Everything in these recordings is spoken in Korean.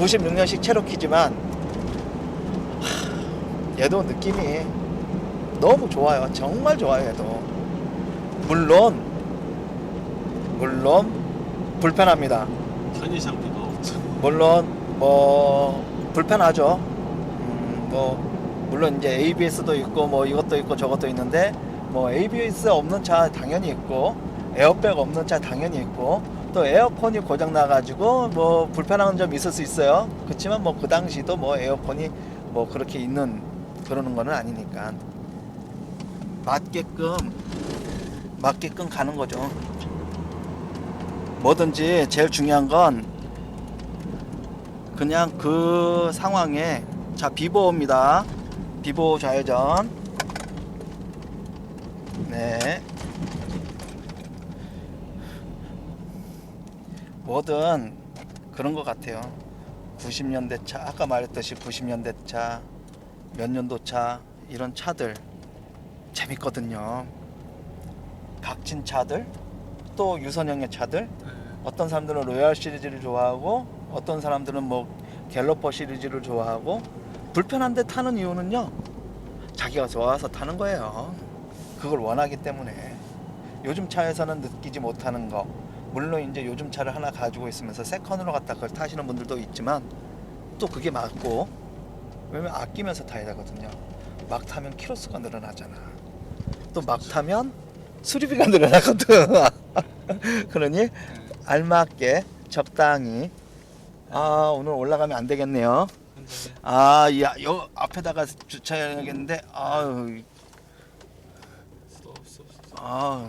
96년식 체로키지만 하, 얘도 느낌이 너무 좋아요. 정말 좋아요. 얘도 물론 물론 불편합니다. 편의상태가 없죠. 물론 뭐 불편하죠. 음, 뭐 물론 이제 ABS도 있고 뭐 이것도 있고 저것도 있는데 뭐 ABS 없는 차 당연히 있고 에어백 없는 차 당연히 있고 또 에어컨이 고장 나가지고 뭐 불편한 점 있을 수 있어요. 그렇지만 뭐 그 당시도 뭐 에어컨이 뭐 그렇게 있는 그러는 거는 아니니까 맞게끔 맞게끔 가는 거죠. 뭐든지 제일 중요한 건 그냥 그 상황에 자 비보입니다. 비보 좌회전. 네. 뭐든 그런 것 같아요. 90년대 차 아까 말했듯이 90년대 차, 몇 년도 차 이런 차들. 재밌거든요. 각진 차들 또 유선형의 차들. 어떤 사람들은 로얄 시리즈를 좋아하고 어떤 사람들은 뭐 갤러퍼 시리즈를 좋아하고 불편한데 타는 이유는요 자기가 좋아서 타는 거예요. 그걸 원하기 때문에. 요즘 차에서는 느끼지 못하는 거 물론 이제 요즘 차를 하나 가지고 있으면서 세컨으로 갖다 그걸 타시는 분들도 있지만 또 그게 맞고 왜냐면 아끼면서 타야 되거든요. 막 타면 키로수가 늘어나잖아. 또 막 타면 수리비가 늘어나거든. 그러니 알맞게 적당히. 아 오늘 올라가면 안 되겠네요. 아야 요 앞에다가 주차해야겠는데 아유. 아.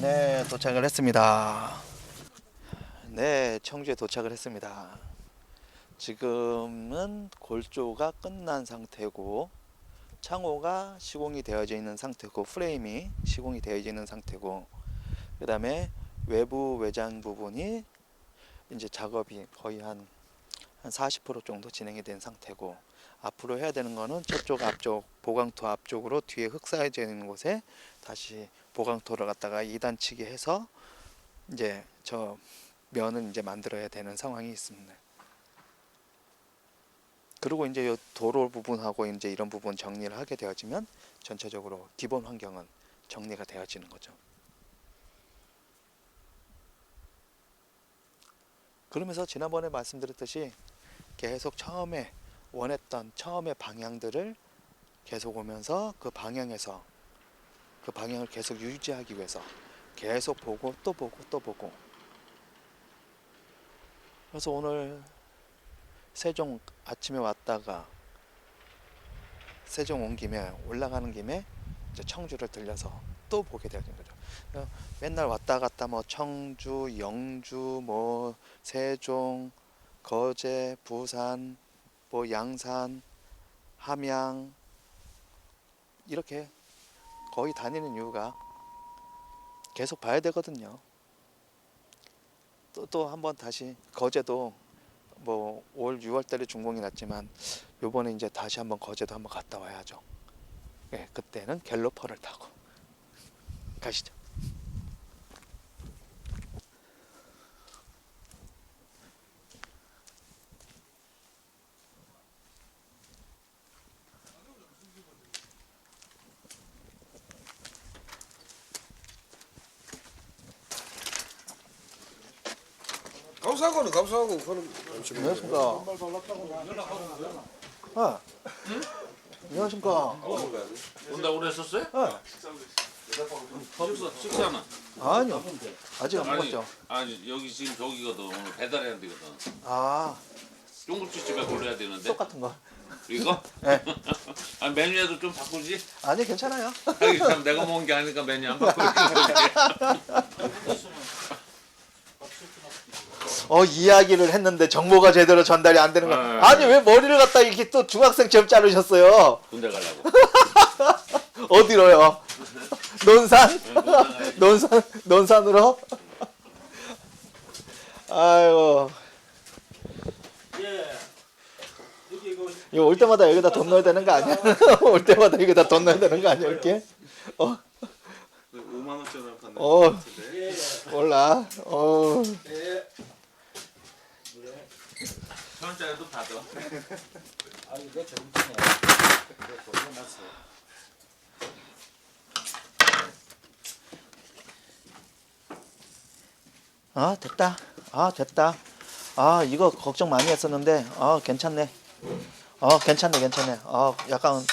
네 도착을 했습니다. 네 청주에 도착을 했습니다. 지금은 골조가 끝난 상태고 창호가 시공이 되어져 있는 상태고 프레임이 시공이 되어져 있는 상태고 그 다음에 외부 외장 부분이 이제 작업이 거의 한, 한 40% 정도 진행이 된 상태고 앞으로 해야 되는 거는 저쪽 앞쪽 보강토 앞쪽으로 뒤에 흙 쌓여져 있는 곳에 다시 보강토를 갖다가 2단치게 해서 이제 저 면을 이제 만들어야 되는 상황이 있습니다. 그리고 이제 요 도로 부분하고 이제 이런 부분 정리를 하게 되어지면 전체적으로 기본 환경은 정리가 되어지는 거죠. 그러면서 지난번에 말씀드렸듯이 계속 처음에 원했던 처음의 방향들을 계속 오면서 그 방향에서 그 방향을 계속 유지하기 위해서 계속 보고 또 보고 또 보고 그래서 오늘 세종 아침에 왔다가 세종 온 김에 올라가는 김에 청주를 들려서 또 보게 되는 거죠. 맨날 왔다 갔다 뭐 청주, 영주, 뭐 세종, 거제, 부산, 뭐 양산, 함양 이렇게 거의 다니는 이유가 계속 봐야 되거든요. 또 또 한번 다시 거제도 뭐올 6월 달에 준공이 났지만 요번에 이제 다시 한번 거제도 한번 갔다 와야죠. 예, 그때는 갤로퍼를 타고 가시죠. 감사하고는 감사하고 그는 안녕하십니까. 아, 안녕하십니까. 온다고 그랬었어요? 아, 식사, 식사는? 아니요. 아직 안 아니, 먹었죠. 아니 여기 지금 저기거든 오늘 배달해야 되거든 아, 중국집에 골라야 되는데 똑같은 거. 이거? 네. 아 메뉴에도 좀 바꾸지? 아니 괜찮아요. 하기 참 내가 먹은 게 아니니까 메뉴 안 바꾸지 어 이야기를 했는데 정보가 제대로 전달이 안 되는 거. 네. 아니 왜 머리를 갖다 이렇게 또 중학생처럼 자르셨어요? 군대 가려고 어디로요? 논산? 네. 논산 논산으로? 아이고. 이거 올 때마다 여기다 돈 넣어야 되는 거 아니야? 올 때마다 여기다 돈 넣어야 되는 거 아니야 이렇게? 어, 5만 원짜리 받는 어, 몰라. 어, 좀 받아. 아니 내 조금 전에 내가 돌려놨어. 아 됐다. 아 됐다. 아 이거 걱정 많이 했었는데 아 괜찮네. 어 괜찮네 괜찮네. 아 약간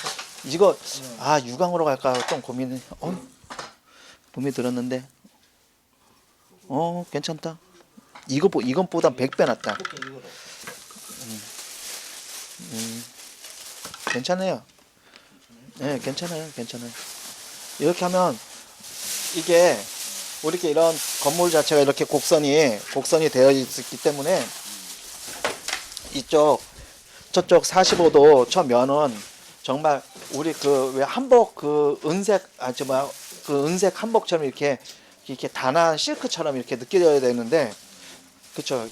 이거 아 유광으로 갈까 좀 고민 어 고민 들었는데 어 괜찮다. 이거 보 이건보다 100배 낫다. 이거로. 괜찮아요. 네, 괜찮아요. 괜찮아요. 이렇게 하면 이게 이렇게 이런 건물 자체가 이렇게 곡선이 곡선이 되어 있기 때문에 이쪽 저쪽 45도 저 면은 정말 우리 그 왜 한복 그 은색 아저 뭐야 그 은색 한복처럼 이렇게 이렇게 단한 실크처럼 이렇게 느껴져야 되는데 그쵸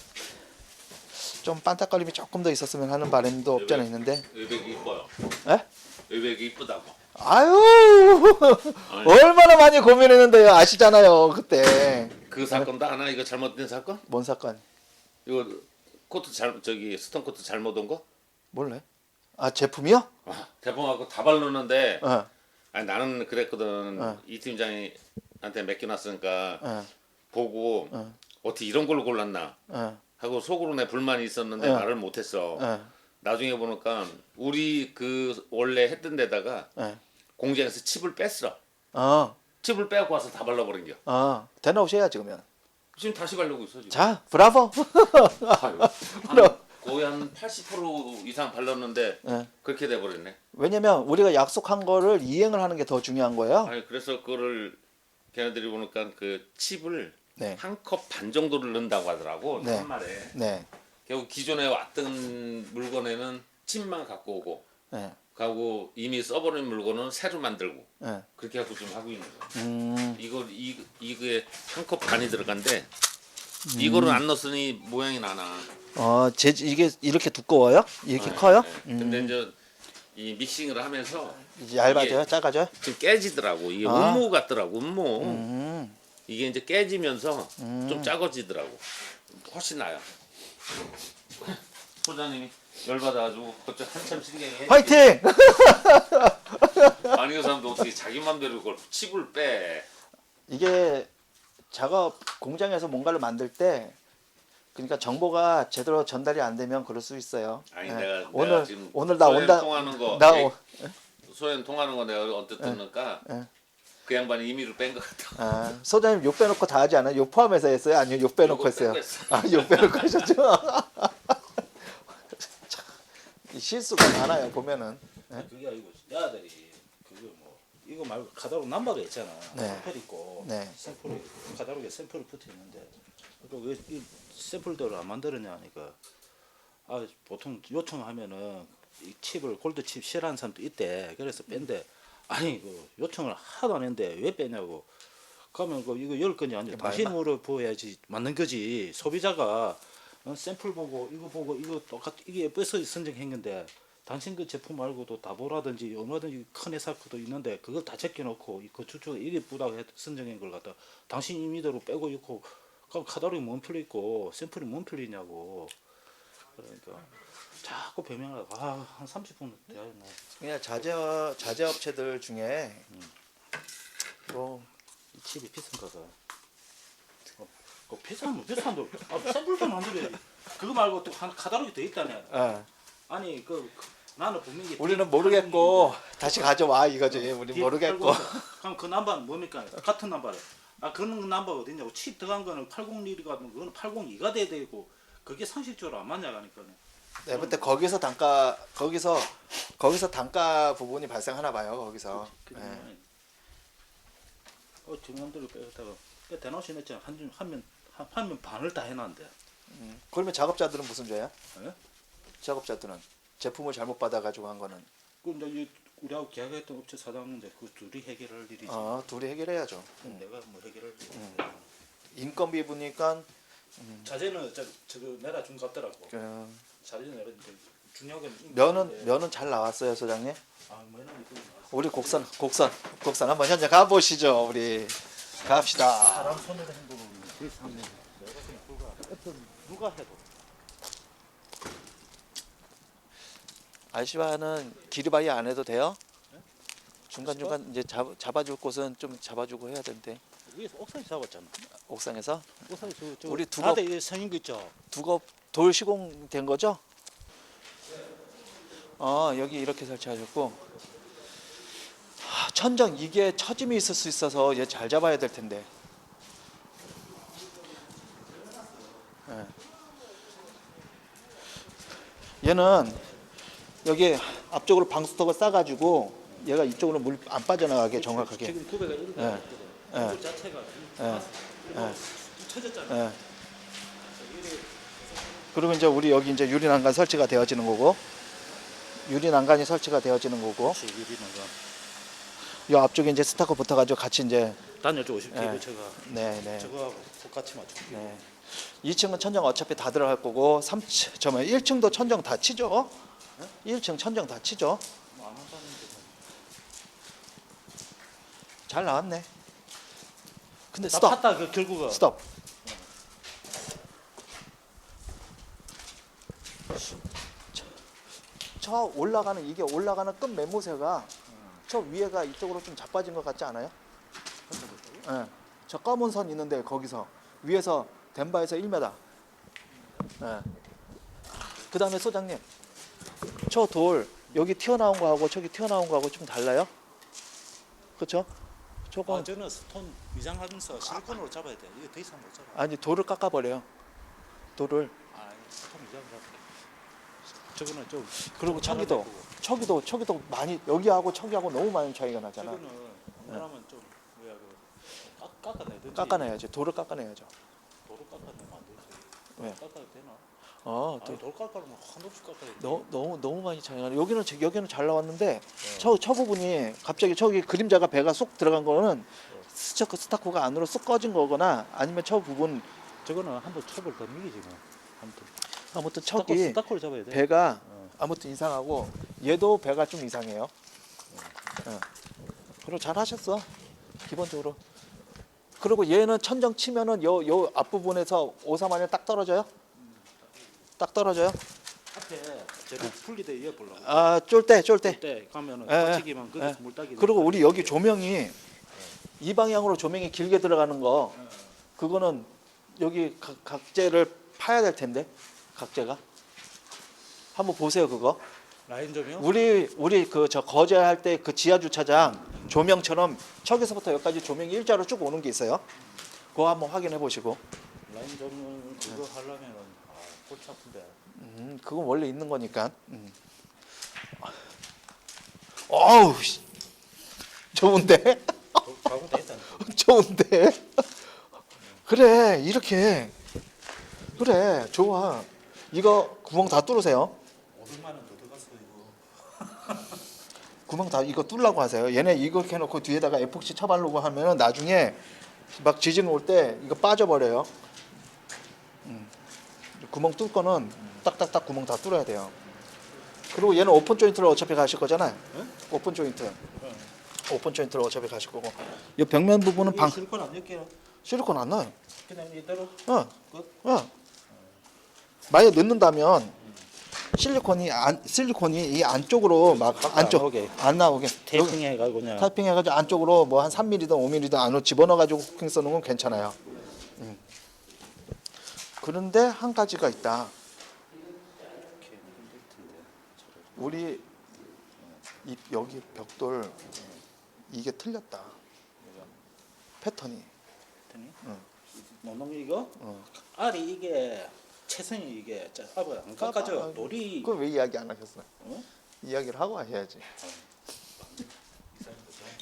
좀 반짝거림이 조금 더 있었으면 하는 바람도 없지 않아 있는데 외백이 이뻐요. 에? 외백이 이쁘다고. 아유. 얼마나 많이 고민했는데요 아시잖아요 그때 그 사건도 하나 이거 잘못된 사건? 뭔 사건 이거 코트 잘 저기 스톤 코트 잘못 온 거? 몰래 아 제품이요 아, 대범하고 다 바르는데 어, 아니 나는 그랬거든. 어. 이 팀장이한테 맡겨놨으니까 어, 보고 어. 어떻게 이런 걸로 골랐나 어, 하고 속으로 내 불만이 있었는데 어. 말을 못했어. 어, 나중에 보니까 우리 그 원래 했던 데다가 어, 공장에서 칩을 뺐어. 어, 칩을 빼고 와서 다 발라버린 겨. 어, 되나오셔야지 그러면 지금 다시 바르고 있어 지금. 자 브라보 아유, 한 거의 한 80% 이상 발랐는데 예. 그렇게 돼버렸네. 왜냐면 우리가 약속한 거를 이행을 하는 게 더 중요한 거예요 아니 그래서 그거를 걔네들이 보니까 그 칩을 네. 한 컵 반 정도를 넣는다고 하더라고 네. 한 말에. 네, 결국 기존에 왔던 물건에는 칩만 갖고 오고 네, 가고 이미 써버린 물건은 새로 만들고 네. 그렇게 하고 좀 하고 있는 거야. 음, 이거 이 이거에 한컵 반이 들어간데 이거를 안 넣었으니 모양이 나나. 어, 재 이게 이렇게 두꺼워요 이렇게 커요 네. 근데 이제 이 믹싱을 하면서 이제 얇아져요 이게 작아져요 좀 깨지더라고. 이게 아. 운무 같더라고. 운무. 음, 이게 이제 깨지면서 음. 좀 작아지더라고. 훨씬 나요. 소장님이 열받아가지고 그때 한참 신경이 화이팅 아니 그 사람도 어떻게 자기 맘대로 그걸 칩을 빼. 이게 작업 공장에서 뭔가를 만들 때 그러니까 정보가 제대로 전달이 안 되면 그럴 수 있어요. 아니 예. 내가 오늘 내가 지금 오늘 나 소연 온다 통하는 거 나 오, 소연 통하는 거 내가 언뜻 듣니까 예. 그 양반이 임의로 뺀 것 같아. 아, 소장님 욕 빼놓고 다 하지 않아요? 욕 포함해서 했어요? 아니면 욕 빼놓고 요거 했어요? 빼고 했어. 아, 욕 빼놓고 하셨죠? 참, 이 실수가 많아요 보면은. 그게 아니고 내 아들이 그거 뭐 이거 말고 카다로그 남바가 있잖아. 네. 샘플 있고 네. 샘플이 카다로그에 샘플이 붙어 있는데 왜이 샘플들을 안 만들었냐 하니까 아 보통 요청하면은 이 칩을 골드 칩 싫어하는 사람도 있대. 그래서 뺀데 아니 그 요청을 하도 안 했는데 왜 빼냐고. 그러면 그 이거 열 건이 아니라 말- 당신 물어보야지 맞는 거지. 소비자가 어, 샘플 보고 이거 보고 이거 똑같 이게 예뻐서 선정한 건데 당신 그 제품 말고도 다보라든지 얼마든지 큰 회사 것도 있는데 그걸 다 제껴놓고 이 거추주가 이게 예쁘다고 해- 선정한 걸 갖다 당신 임의대로 빼고 있고 그럼 카다로그 뭔 필요 있고 샘플이 뭔 필요냐고 그러니까 자꾸 변명하고 아 한 30분 대화했네 그냥 자재 자재 업체들 중에 뭐 이 칩이 비싼가 봐 어, 그 비싸면 비싼 도 아, 샘플도 만들어야지 그거 말고 또한 카다로그 더 있다네 어, 아니 그, 그 나는 분명히 우리는 모르겠고 다시 가져와 이거지. 우리 뒤에 모르겠고. 80. 그럼 그 남바는 뭡니까? 같은 남바래. 아 그런 남바 어딨냐고 칩 들어간 거는 801이가 그거는 802가 돼야 되고 그게 상식적으로 안 맞냐 가니까 네, 근데 거기서 단가 거기서 거기서 단가 부분이 발생하나 봐요. 거기서. 네. 어 정남들을 빼다가 대나시 냈잖아 한면 한면 한면 반을 다 해놨는데 음. 그러면 작업자들은 무슨 죄야? 예? 작업자들은 제품을 잘못 받아가지고 한 거는 그 이제 이 우리하고 계약했던 업체 사장인데 그 둘이 해결할 일이지 어 둘이 해결해야죠. 그럼 내가 뭐 해결할 일이 음. 인건비 보니까 자재는 저 저거 내라 준것 같더라고 그 내라는데 중요한 건 면은. 면은 잘 나왔어요, 소장님. 아 면은 우리 곡선 곡선 곡선 한번 현장 가 보시죠. 우리 갑시다. 사람 손으로 어떤 누가 해도 알시바는 기르바이 안 해도 돼요? 중간 중간 이제 잡, 잡아줄 곳은 좀 잡아주고 해야 되는데 위에서 옥상에 잡았잖아. 옥상에서 옥상에 저, 저 우리 두고- 이게 생긴 거 있죠. 두겁 돌 시공된 거죠? 어 여기 이렇게 설치하셨고 하, 천정 이게 처짐이 있을 수 있어서 얘 잘 잡아야 될 텐데. 예. 얘는 여기 앞쪽으로 방수턱을 싸가지고 얘가 이쪽으로 물 안 빠져나가게 정확하게. 지금 구배가 이렇게 예. 예. 물 자체가 예. 예. 쳐졌잖아. 예. 그리고 이제 우리 여기 이제 유리 난간 설치가 되어지는 거고 유리 난간이 설치가 되어지는 거고 유리는 거. 이 앞쪽에 이제 스타커 붙어가지고 같이 이제 쪽50 예. 케이블 저가 네 네 저거하고 똑같이 맞춰. 네. 2층은 천정 어차피 다 들어갈 거고 3층 저뭐 1층도 천정 다 치죠 1층 천정 다 치죠 안 한다는데. 잘 나왔네 근데 나 스톱 팠다 그 결국은. 스톱 저 올라가는 이게 올라가는 끝 매무새가 저 위에가 이쪽으로 좀 자빠진 것 같지 않아요? 예. 저 검은 선 있는데 거기서 위에서 덴바에서 1m. 예. 그다음에 소장님, 저 돌 여기 튀어나온 거하고 저기 튀어나온 거하고 좀 달라요? 그렇죠? 조금 아 저는 스톤 위장하면서 실리콘으로 잡아야 돼. 이거 더 이상 못 잡아. 아니 돌을 깎아 버려요. 돌을 아 스톤 위장 잡아. 저거는 좀. 그리고 좀 저기도. 저기도 저기도 많이 여기하고 저기하고 너무 많은 차이가 나잖아. 저거는 웬만하면 좀 뭐야 그 깎- 깎아내든지. 깎아내야지. 돌을 깎아내야죠. 도로 깎아내면 안 되지. 왜? 깎아도 되나? 어, 아니 돌, 돌 깎아면 한없이 깎아야 돼. 너, 너무 너무 많이 차이가 나. 여기는 저- 여기는 잘 나왔는데 저, 저 부분이 갑자기 저기 그림자가 배가 쏙 들어간 거는 스타코 스타코가 안으로 쏙 꺼진 거거나 아니면 저 부분 저거는 한번 첩을 더 미기지 뭐. 아무튼 척이 스타코를 잡아야 돼. 배가 어. 아무튼 이상하고 얘도 배가 좀 이상해요. 어. 그리고 잘 하셨어. 기본적으로. 그리고 얘는 천정 치면은 요 요 앞부분에서 오사만이 딱 떨어져요. 딱 떨어져요. 앞에 저를 풀리대 이어 보려고. 아, 쫄 때, 쫄 때. 때 가면은 예, 예. 그 예. 물따기. 그리고 우리 여기 조명이 이 방향으로 조명이 길게 들어가는 거 그거는 여기 각, 각재를 파야 될 텐데 각재가 한번 보세요 그거 라인 조명. 우리 우리 그 저 거제할 때 그 지하 주차장 조명처럼 저기서부터 여기까지 조명이 일자로 쭉 오는 게 있어요 그거 한번 확인해 보시고 라인 조명 그거 하려면은 아, 골치 아픈데. 음, 그건 원래 있는 거니까 음. 어우 씨. 좋은데 가고. 좋은데 그래 이렇게 그래 좋아 이거 구멍 다 뚫으세요 500만 원더 들어갔어 이거. 구멍 다 이거 뚫라고 하세요 얘네 이거 해놓고 뒤에다가 에폭시 쳐바르고 하면은 나중에 막 지진 올 때 이거 빠져버려요 음. 구멍 뚫 거는 딱딱딱 구멍 다 뚫어야 돼요 그리고 얘는 오픈 조인트로 어차피 가실 거잖아요 오픈 조인트 오픈 조인트로 어차피 가실 거고 이 벽면 부분은 방 실컷 안 엮여. 실리콘 안 넣어요 그냥 이대로. 어, 끝? 어. 만약 넣는다면 실리콘이 안 실리콘이 이 안쪽으로 막안 안쪽 나오게. 안 나오게 테이핑 해가지고 그냥. 타이핑 해가지고 안쪽으로 뭐 한 3mm든 5mm든 안으로 집어넣어가지고 후킹 쓰는 건 괜찮아요. 음. 그런데 한 가지가 있다. 우리 이 여기 벽돌 이게 틀렸다. 패턴이. 노농 이거 어. 알이 이게 채성이 이게 짜- 아버 안. 깎아져 돌이 그걸 왜 이야기 안 하셨어요? 어? 이야기를 하고 하셔야지.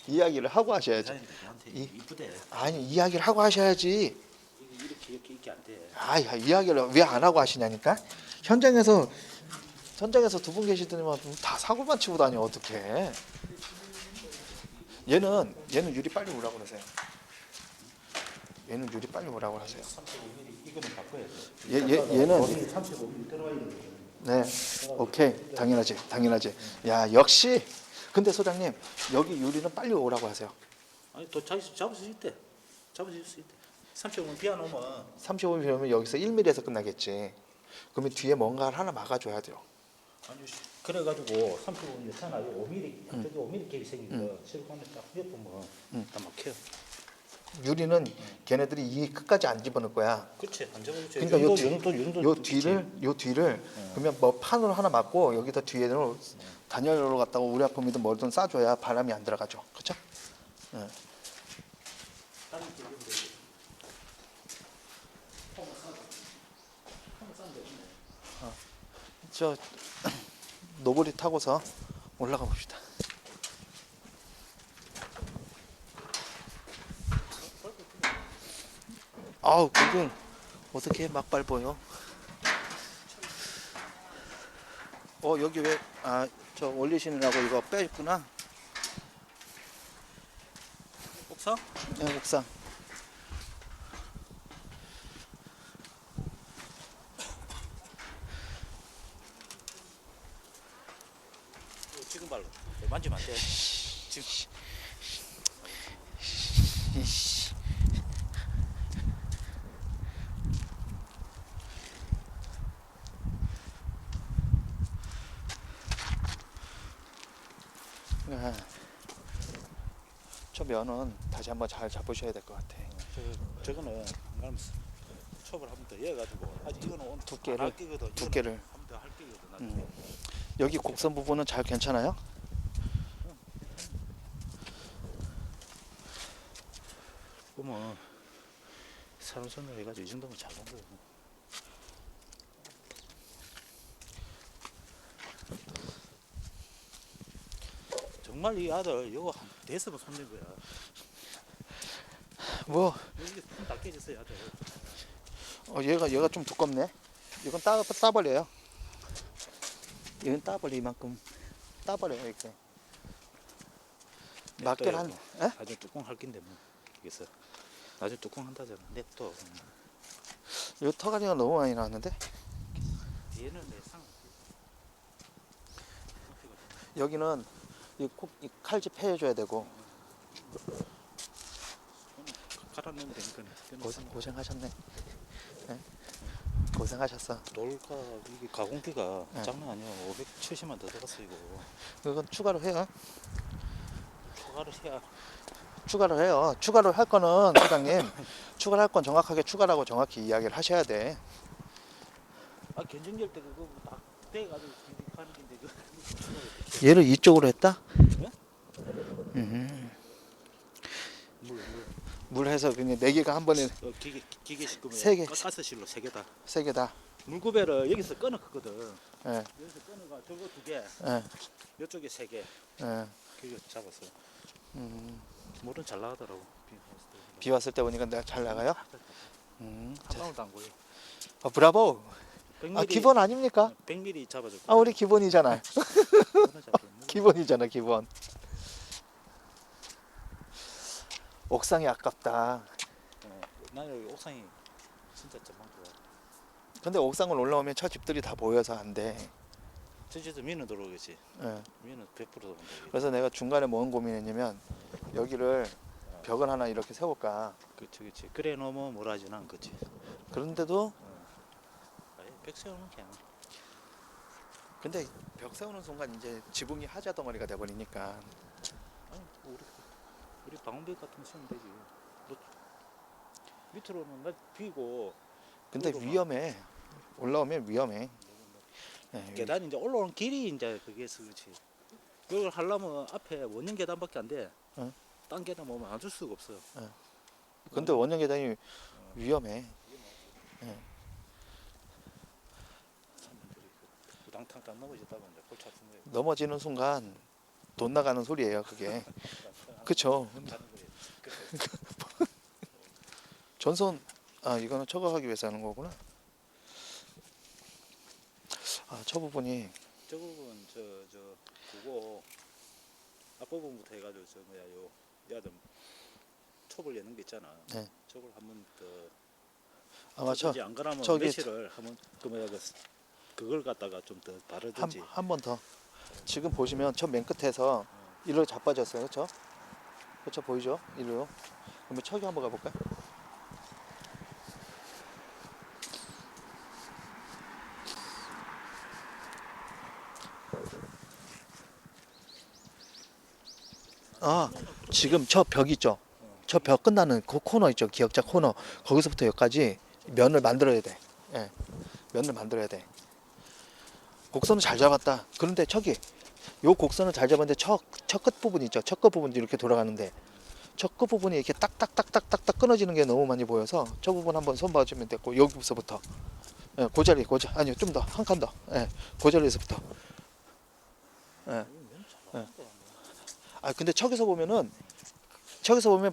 이야기를 하고 하셔야지. 나한테 이- 이쁘대 아니 이야기를 하고 하셔야지. 이게 이렇게 이렇게 이렇게 안돼 아, 야, 이야기를 왜 안 하고 하시냐니까. 현장에서 현장에서 두 분 계시더니만 다 사고만 치고 다녀 어떻게? 얘는 얘는 유리 빨리 오라고 그러세요. 얘는 유리 빨리 오라고 하세요. 35mm 이거는 바꿔야 돼 얘, 얘 얘는 35mm 들어가야 돼 네, 오케이 당연하지, 당연하지. 야 역시. 근데 소장님 여기 유리는 빨리 오라고 하세요. 아니 또 잡을 수, 잡을 수 있대 잡을 수 있대 35mm 비워놓으면 35mm면 여기서 1mm에서 끝나겠지. 그러면 뒤에 뭔가를 하나 막아줘야 돼요. 아니 그래가지고 35분 있잖아. 5mm 저기 5mm 갭이 생긴 거 실감에 딱 휘어보면 다 막혀. 유리는 걔네들이 이 끝까지 안 집어넣을 거야. 그렇지 안 적어도 그러니까 요, 뒤, 정도 정도 요 뒤를 요 뒤를 그러면 뭐 판으로 하나 맞고 여기다 뒤에는 단열로 갖다가 우리 아픔이든 뭐든 싸줘야 바람이 안 들어가죠. 그렇죠? 저 노블이 타고서 올라가 봅시다. 아우 그건 어떻게 막 밟아요? 어 여기 왜 아 저 올리시느라고 이거 빼있구나 옥상? 네, 옥상 지금 발로 만지면 안 돼. 지금 이씨. 네. 저 면은 다시 한번 잘 잡으셔야 될 것 같아. 저 저거는 안 가면 첩을 한번 더 이어가지고 아직 이거는 오늘 두께를- 안할 끼거든. 이거는 두께를. 한번 더 할 끼거든. 나중에. 음. 여기 곡선 부분은 잘 괜찮아요? 그러면 사람 손으로 해가지고 이 정도면 잘 본 거예요. 정말 이 아들 이거 한 대서만 손댄 거야. 뭐 여기 다 깨졌어요 아들. 어, 얘가 얘가 좀 두껍네. 이건 따 따버려요. 이건 따버려 이만큼 따버려요 이렇게. 에? 나중에 뚜껑 할 낀데 뭐 이게서 나중에 뚜껑 한다잖아. 냅둬. 이거 터가리가 너무 많이 나왔는데 얘는 내 상. 여기는 이, 콕, 이 칼집 해줘야 되고 갈아 넣으면 되니까. 고생 고생하셨네. 예? 고생하셨어. 돌가 이게 가공비가 네. 장난 아니야. 570만 더 들어갔어 이거. 이건 추가로 해요. 추가를 해야 추가로 해요. 추가로 할 거는 사장님 추가로 할 건 정확하게 추가라고 정확히 이야기를 하셔야 돼. 아 견적열 때 그거 딱 떼가지고 얘를 이쪽으로 했다? 네? 음. 물, 해서 그냥 네 개가 한 번에 어, 기계 기계 시끄면 세 개. 가스실로 세 개다. 세 개다. 물구배를 여기서 끊었거든. 예, 여기서 끊어가 저거 두 개, 예, 이쪽에 세 개. 예. 그거 잡았어. 음, 물은 잘 나가더라고. 비 왔을 때. 비 왔을 때 보니까 내가 잘 나가요? 음, 한 방울도 안 고여. 아, 브라보. 100mm, 아 기본 아닙니까? 100mm 잡아줘. 아 우리 기본이잖아. 기본이잖아 기본. 옥상이 아깝다. 어, 나는 여기 옥상이 진짜 전망 좋아. 근데 옥상을 올라오면 저 집들이 다 보여서 안 돼. 저지도 미는 들어오겠지. 예. 미는 100% 들어온다. 그래서 내가 중간에 뭔 고민했냐면 여기를 벽을 하나 이렇게 세울까. 그치 그치. 그래 너무 뭐라 하진 않겠지. 그런데도 백 세우는 게 아니야. 근데 벽 세우는 순간 이제 지붕이 하자 덩어리가 돼 버리니까 아니 우리 우리 방음벽 같은 거 쓰면 되지. 뭐, 밑으로는 날 비고 근데. 위험해. 올라오면 위험해. 예, 계단 이제 올라오는 길이 이제 그게서 그렇지. 그걸 하려면 앞에 원형 계단밖에 안 돼. 응. 딴 계단 오면 앉을 수가 없어. 근데 원형 계단이 위험해. 사람들이 딱 넘어지다가 골치 아픈 거예요. 넘어지는 순간 돈 나가는 소리예요, 그게. 그쵸. 전선 아 이거는 초과하기 위해서 하는 거구나. 아 저 부분이 저 부분 저저 그거 앞부분부터 해가지고 저 뭐야 요 야들 톱을 여는 게 있잖아. 네. 저걸 한번 더 아마 저 저기 안 그러면 저기 매실을 한번 그 뭐야 그 그걸 갖다가 좀 더 바르든지 한 번 더. 지금 보시면 저 맨 끝에서 일로 자빠졌어요. 그렇죠? 그렇죠? 보이죠? 일로. 그러면 저기 한번 가볼까요? 아, 지금 저 벽 있죠? 저 벽 끝나는 그 코너 있죠? 기억자 코너. 거기서부터 여기까지 면을 만들어야 돼. 예. 면을 만들어야 돼. 곡선을 잘 잡았다. 그런데 저기 요 곡선을 잘 잡았는데 저첫 끝 부분 있죠. 첫끝 부분이 이렇게 돌아가는데 첫끝 부분이 이렇게 딱딱딱딱딱딱 끊어지는 게 너무 많이 보여서 저 부분 한번 손 봐주면 됐고 여기서부터 예, 그 자리 그 자리 아니요 좀 더 한 칸 더. 예, 그 자리에서부터. 예. 예. 아 근데 저기서 보면은 저기서 보면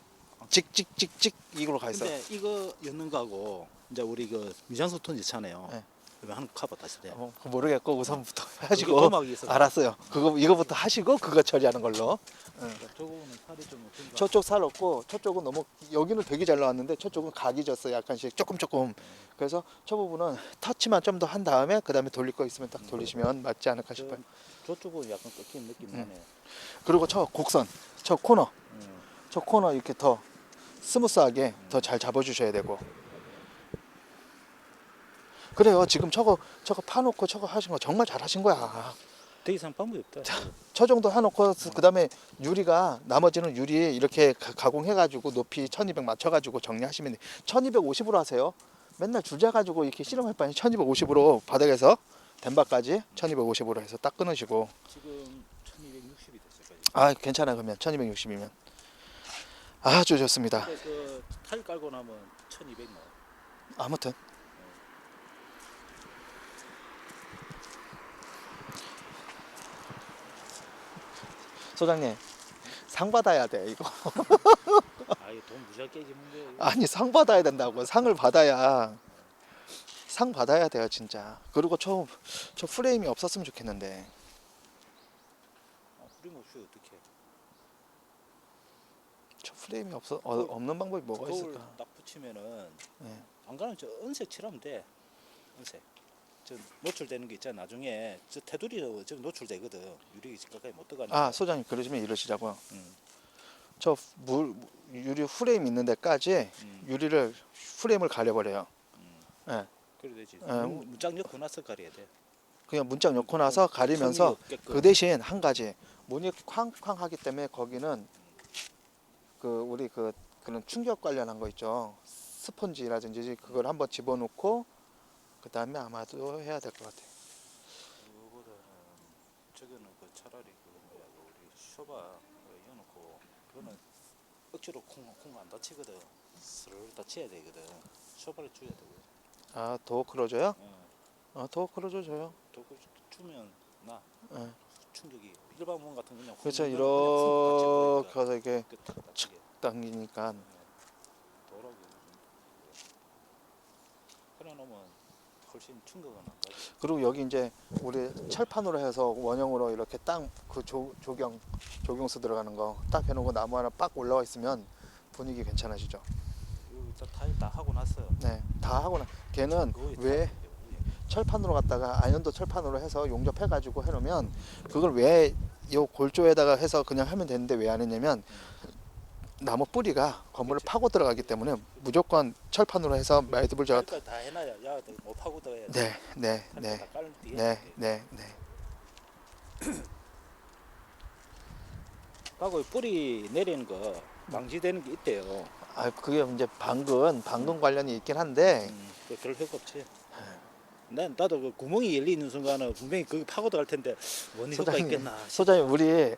찍찍찍찍 이걸로 가 있어. 요 근데 이거 였는 거하고 이제 우리 그 미장소 톤 있잖아요. 네. 그러면 한 카바 다시 돼. 어, 모르겠고 우선부터 그게 하시고 있어서. 알았어요. 그거 이거부터 하시고 그거 처리하는 걸로. 그러니까 저거는 살이 좀 어떤가. 저쪽 살 없고 저쪽은 너무 여기는 되게 잘 나왔는데 저쪽은 각이 졌어 요. 약간씩 조금 조금. 그래서 저 부분은 터치만 좀 더 한 다음에 그 다음에 돌릴 거 있으면 딱 돌리시면 맞지 않을까 싶어요. 저, 저쪽은 약간 꺾인 느낌 음. 나네. 그리고 저 곡선, 저 코너, 음. 저 코너 이렇게 더 스무스하게 더 잘 잡아주셔야 되고. 그래요. 지금 저거 저거 파놓고 저거 하신 거 정말 잘하신 거야. 더 이상 방법이 없다. 저 정도 해놓고 그다음에 유리가 나머지는 유리 이렇게 가- 가공해가지고 높이 1200 맞춰가지고 정리하시면 돼. 1250으로 하세요. 맨날 줄자 가지고 이렇게 씨름할 바에 1250으로 바닥에서 덴바까지 1250으로 해서 딱 끊으시고 지금 1260이 됐을까지. 아 괜찮아 그러면 1260이면 아주 좋습니다. 그탈 깔고 나면 1200 나와. 아무튼 소장님 상 받아야 돼 이거 아 이거 돈 무지하게 거야. 이거. 아니 상 받아야 된다고 상을 받아야 상 받아야 돼요 진짜 그리고 저, 저 프레임이 없었으면 좋겠는데 아, 프림 없이 어떻게? 저 프레임이 없어 어, 없는 방법이 뭐가 있을까 딱 붙이면은 네. 안 가면 저 은색 칠하면 돼. 은색. 저 노출되는 게 있잖아. 나중에 저 테두리 저 노출되거든. 유리 가까이 못 들어가는. 아 소장님 그러시면 이러시자고요 음. 저 물 유리 프레임 있는 데까지 음. 유리를 프레임을 가려버려요 그래 되지. 예. 문- 문짝 넣고 나서 가려야 돼. 그냥 문짝 넣고 나서 가리면서 틈이 없게끔. 그 대신 한 가지 문이 쾅쾅하기 때문에 거기는 그 우리 그 그런 충격 관련한 거 있죠 스펀지라든지 그걸 한번 집어넣고 그 다음에 아마도 해야 될 것 같아요. 그거보다는 저거는 그 차라리 그 뭐야 그 우리 쇼바 이어놓고 그거는 억지로 콩콩안 다치거든. 스르르 다쳐야 되거든. 쇼바를 줘야 되고. 아 더 끌어줘요? 어. 아더 끌어줘줘요. 또그 주면 나 예. 충격이 일반 문 같은 거 그냥 그렇죠 훅 이렇게 해서 이렇게 그탁 다치게 당기니까 도라고 그래 놓으면 훨씬 충격은 안 가지. 그리고 여기 이제 우리 철판으로 해서 원형으로 이렇게 딱 그 조경 조경수 들어가는 거 딱 해놓고 나무 하나 빡 올라와 있으면 분위기 괜찮아지죠. 이거 타일 다 하고 났어. 네, 다 하고 나. 걔는 왜다 철판으로 갔다가 아연도 철판으로 해서 용접해가지고 해놓으면 그걸 왜 요 골조에다가 해서 그냥 하면 되는데 왜 안 했냐면 나무 뿌리가 건물을 파고 들어가기 때문에 무조건 철판으로 해서 매듭을 잡아. 타일까지 다 해놔야 야, 못 파고 더 해야 돼. 네, 네, 네, 다깔 뒤에. 네, 네, 네. 하고 뿌리 내리는 거 방지되는 게 있대요. 아 그게 이제 방근 방근 관련이 있긴 한데 음, 그별 효과 없지. 난 나도 그 구멍이 열리는 순간은 분명히 거기 파고 들어갈 텐데 뭔 효과 소장님, 있겠나. 소장님 우리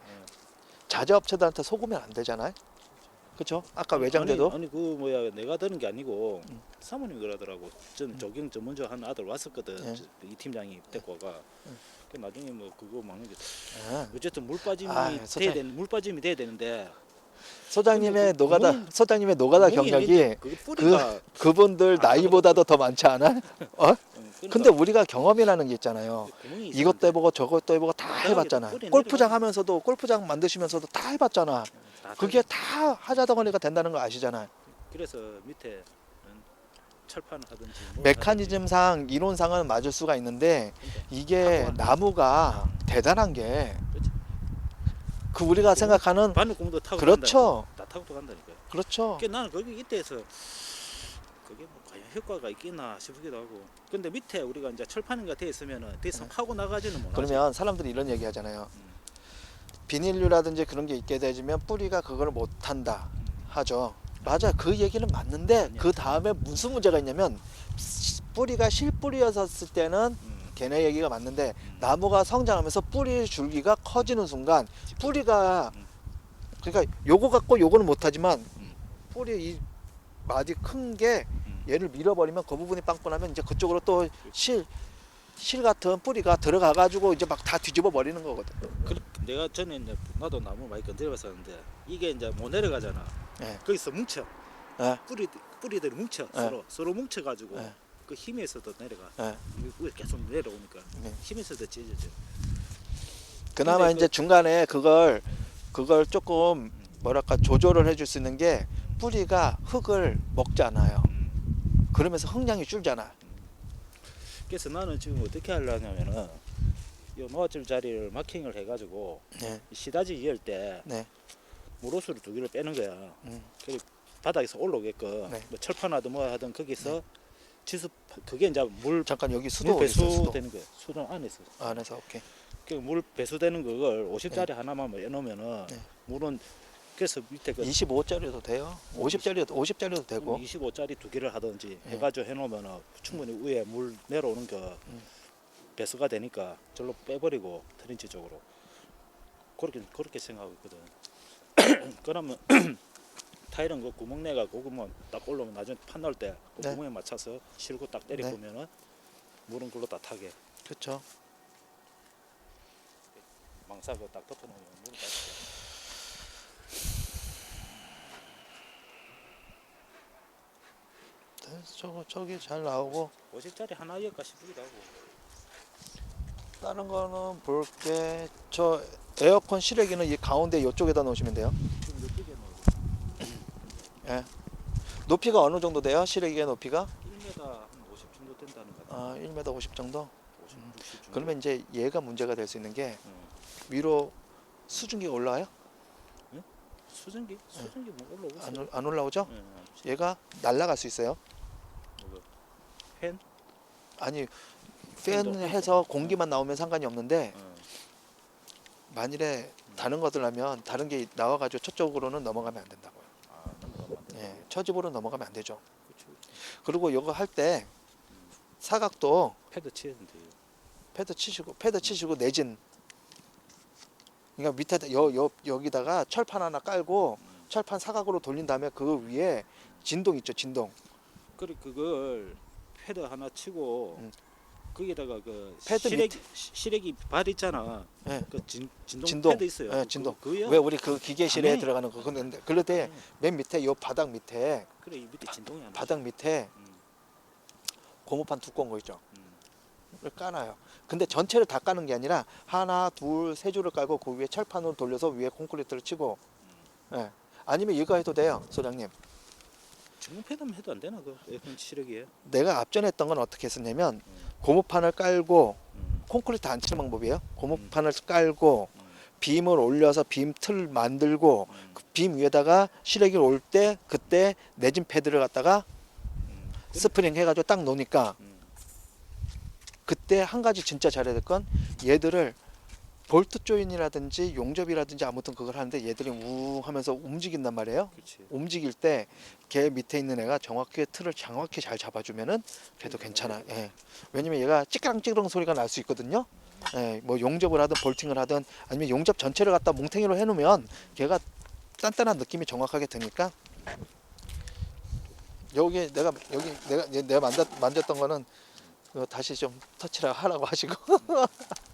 자재 업체들한테 속으면 안 되잖아요. 그렇죠? 아까 외장재도 아니, 아니 그 뭐야 내가 드는 게 아니고 음. 사모님 그러더라고. 전 조경 전문저 한 아들 왔었거든. 네. 저- 이 팀장이 데리고 와가. 그 나중에 뭐 그거 막는 게 아, 어쨌든 물 빠짐이 아, 돼야 소장님. 되는 물 빠짐이 돼야 되는데 소장님의 그 노가다 구멍- 소장님의 노가다 경력이 그 뿌리가 그분들 나이보다도 더 많지 않아? 어? 응, 그러니까 근데 우리가 경험이라는 게 있잖아요. 구멍이 이것도 있었는데 해보고 저것도 해보고 다 바닥에 해봤잖아. 골프장. 하면서도 골프장 만드시면서도 다 해봤잖아. 다 그게 다 하자덩어리가 된다는 거 아시잖아요. 그래서 밑에 철판을 하든지 뭘 메커니즘상 이론상은 맞을 수가 있는데 이게 나무가 대단한 게그 우리가 생각하는 바늘 공도 타고 그렇죠. 간다니까. 다 타고 또 간다니까. 그렇죠. 그게 나는 거기 이때에서 그게 뭐 과연 효과가 있겠나 싶기도 하고. 근데 밑에 우리가 이제 철판인가 돼 있으면은 더 이상 파고 나가지는 못. 그러면 사람들이 이런 얘기 하잖아요. 음. 비닐류라든지 그런 게 있게 되면 뿌리가 그걸 못 한다 하죠. 맞아. 그 얘기는 맞는데 그 다음에 무슨 문제가 있냐면 씨- 뿌리가 실뿌리였을 때는 음. 걔네 얘기가 맞는데 나무가 성장하면서 뿌리 줄기가 커지는 순간 뿌리가 그러니까 요거 갖고 요거는 못하지만 음. 뿌리 이 마디 큰게 음. 얘를 밀어버리면 그 부분이 빵꾸나면 이제 그쪽으로 또 실 실 같은 뿌리가 들어가 가지고 이제 막 다 뒤집어 버리는 거거든. 그, 내가 전에 이제 나도 나무 많이 건드려봤었는데 이게 이제 못 내려가잖아. 예. 거기서 뭉쳐. 예. 뿌리 뿌리들이 뭉쳐 서로 서로 뭉쳐 가지고 예. 그 힘에서도 내려가. 예. 위에 계속 내려오니까 네. 힘에서도 찢어져. 그나마 이제 중간에 그걸 그걸 조금 뭐랄까 조절을 해줄 수 있는 게 뿌리가 흙을 먹잖아요. 음. 그러면서 흙량이 줄잖아. 그래서 나는 지금 어떻게 하려냐면은 이 노아줄 자리를 마킹을 해가지고 네, 이 시다지 열때 네, 물호수를 두 개를 빼는 거야. 음. 그리고 바닥에서 올라오게끔 네. 뭐 철판하든 뭐 하든 거기서 지수 그게 이제 물, 잠깐 여기 수도 물 어디 있어? 수도 배수 되는 거야. 수도 안에서. 안에서 오케이. 그 물 배수되는 그걸 50짜리 하나만 뭐 해놓으면은 네. 물은 그래서 밑에 그 25짜리도 돼요. 50짜리도 50짜리도 되고. 25짜리 두 개를 하든지 네. 해가지고 해놓으면은 충분히 위에 물 내려오는 거 음. 배수가 되니까 절로 빼버리고 트렌치 쪽으로 그렇게 그렇게 생각하고 있거든. 그러면 타일은 그 구멍 내가 고구만 딱 올라오면 나중에 판 넣을 때그 네. 구멍에 맞춰서 실고 딱 때려 네. 보면은 물은 글로 다 타게 그렇죠. 망사고 딱 덮어놓으면 물은 다 타게. 네, 저거 저기 잘 나오고 50짜리 하나일까 싶기도 하고. 다른 거는 볼게 저 에어컨 실외기는 이 가운데 이쪽에다 놓으시면 돼요. 지금 몇 개가 예. 높이가 어느 정도 돼요? 실외기의 높이가? 1m 한 50 정도 된다는 것 같아. 아, 1m 50 정도. 50, 60 정도. 그러면 이제 얘가 문제가 될 수 있는 게 응. 위로 수증기가 올라와요? 수증기? 수증기 뭐 올라오고 안. 올- 안 올라오죠? 예, 예. 얘가 날아갈 수 있어요. 팬? 아니 팬도 팬 해서 공기만 나오면 상관이 없는데 어. 만일에 다른 것들 하면 다른 게 나와가지고 저쪽으로는 넘어가면 안 된다고요. 아. 예, 처집으로 넘어가면 안 되죠. 그치, 그치. 그리고 이거 할 때 사각도 패드 치야 된대. 패드 치시고 패드 치시고 내진 그러니까 밑에 여, 여 여기다가 철판 하나 깔고 철판 사각으로 돌린 다음에 그 위에 진동 있죠 진동 그래 그걸 패드 하나 치고 음. 거기다가 그 패드 시래기 시- 시래기 발 있잖아. 예. 그 진, 진동, 진동. 패드 있어요. 예, 진동. 그. 왜 우리 그 기계실에 당연히. 들어가는 거 근데 그럴 때 맨 밑에 요 바닥 밑에 그래 이 밑에 진동이 안 나. 바닥 밑에 음, 고무판 두꺼운 거 있죠 음. 를 까놔요 근데 전체를 다 까는 게 아니라 하나 둘 세 줄을 깔고 그 위에 철판으로 돌려서 위에 콘크리트를 치고 예. 아니면 이거 해도 돼요 소장님 패드만 해도 안 되나 그 에어컨 시래기에? 내가 앞전에 했던 건 어떻게 했었냐면 음, 고무판을 깔고 음, 콘크리트 안 치는 방법이에요 고무판을 깔고 음, 빔을 올려서 빔 틀 만들고 음, 그빔 위에다가 시래기를 올 때 그때 내진 패드를 갖다가 음. 스프링 해가지고 딱 놓으니까 음. 그때 한 가지 진짜 잘해야 될 건 얘들을 볼트 조인이라든지 용접이라든지 아무튼 그걸 하는데 얘들이 우 하면서 움직인단 말이에요. 그렇지. 움직일 때 걔 밑에 있는 애가 정확히 틀을 정확히 잘 잡아주면은 걔도 괜찮아. 예. 왜냐면 얘가 찌그랑찌그랑 소리가 날 수 있거든요. 예, 뭐 용접을 하든 볼팅을 하든 아니면 용접 전체를 갖다 뭉탱이로 해놓으면 걔가 단단한 느낌이 정확하게 드니까 여기 내가 여기 내가 내가 만졌 만졌던 거는 그거 다시 좀 터치를 하라고 하시고